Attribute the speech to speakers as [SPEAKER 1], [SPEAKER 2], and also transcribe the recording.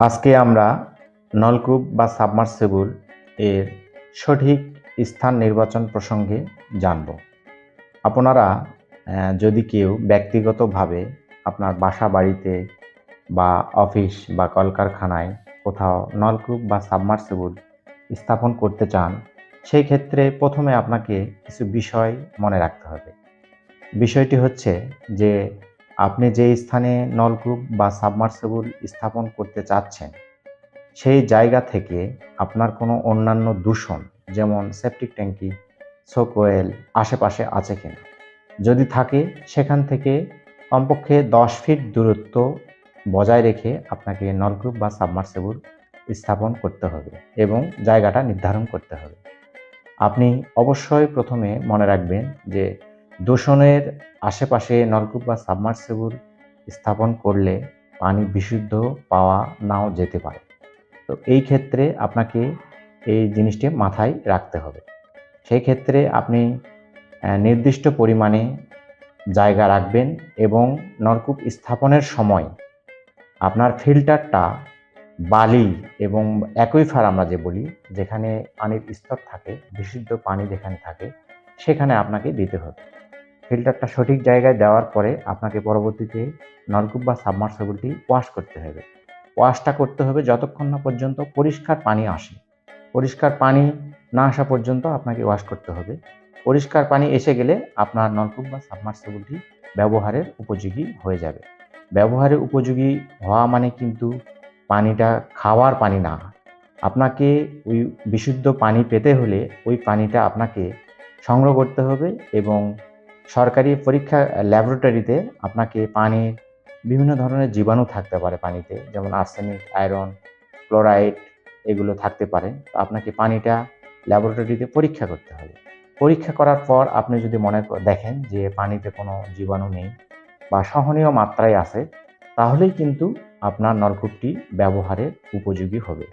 [SPEAKER 1] আজকে আমরা নলকূপ বা সাবমার্সিবল এর সঠিক স্থান নির্বাচন প্রসঙ্গে জানব। আপনারা যদি কেউ ব্যক্তিগতভাবে আপনার বাসা বাড়িতে বা অফিস বা কলকারখানায় কোথাও নলকূপ বা সাবমার্সিবল স্থাপন করতে চান, সেই ক্ষেত্রে প্রথমে আপনাকে কিছু বিষয় মনে রাখতে হবে। বিষয়টি হচ্ছে যে আপনি যে স্থানে নলকূপ বা সাবমার্সিবল স্থাপন করতে চাচ্ছেন, সেই জায়গা থেকে আপনার কোনো অন্যান্য দূষণ, যেমন সেপটিক ট্যাঙ্কি সোকোয়েল আশেপাশে আছে কিনা? যদি থাকে, সেখান থেকে কমপক্ষে দশ ফিট দূরত্ব বজায় রেখে আপনাকে নলকূপ বা সাবমার্সিবল স্থাপন করতে হবে এবং জায়গাটা নির্ধারণ করতে হবে। আপনি অবশ্যই প্রথমে মনে রাখবেন যে দূষণের আশেপাশে নলকূপ বা সাবমার্সিবল স্থাপন করলে পানি বিশুদ্ধ পাওয়া নাও যেতে পারে। তো এই ক্ষেত্রে আপনাকে এই জিনিসটি মাথায় রাখতে হবে। সেই ক্ষেত্রে আপনি নির্দিষ্ট পরিমাণে জায়গা রাখবেন এবং নলকূপ স্থাপনের সময় আপনার ফিল্টারটা বালি এবং অ্যাকুইফার আমরা যে বলি, যেখানে পানির স্তর থাকে, বিশুদ্ধ পানি যেখানে থাকে, সেখানে আপনাকে দিতে হবে। ফিল্টারটা সঠিক জায়গায় দেওয়ার পরে আপনাকে পরবর্তীতে নলকূপ বা সাবমার্সিবলটি ওয়াশ করতে হবে। ওয়াশটা করতে হবে যতক্ষণ না পর্যন্ত পরিষ্কার পানি আসে। পরিষ্কার পানি না আসা পর্যন্ত আপনাকে ওয়াশ করতে হবে। পরিষ্কার পানি এসে গেলে আপনার নলকূপ বা সাবমার্সিবলটি ব্যবহারের উপযোগী হয়ে যাবে। ব্যবহারের উপযোগী হওয়া মানে কিন্তু পানিটা খাওয়ার পানি না। আপনাকে ওই বিশুদ্ধ পানি পেতে হলে ওই পানিটা আপনাকে সংগ্রহ করতে হবে এবং সরকারি পরীক্ষা ল্যাবরেটরিতে আপনাকে পানির বিভিন্ন ধরনের জীবাণু থাকতে পারে পানিতে, যেমন আর্সেনিক আয়রন ক্লোরাইড এগুলো থাকতে পারে। তো আপনাকে পানিটা ল্যাবরেটরিতে পরীক্ষা করতে হবে। পরীক্ষা করার পর আপনি যদি মনে দেখেন যে পানিতে কোনো জীবাণু নেই বা সহনীয় মাত্রায় আছে, তাহলেই কিন্তু আপনার নলকূপটি ব্যবহারের উপযোগী হবে।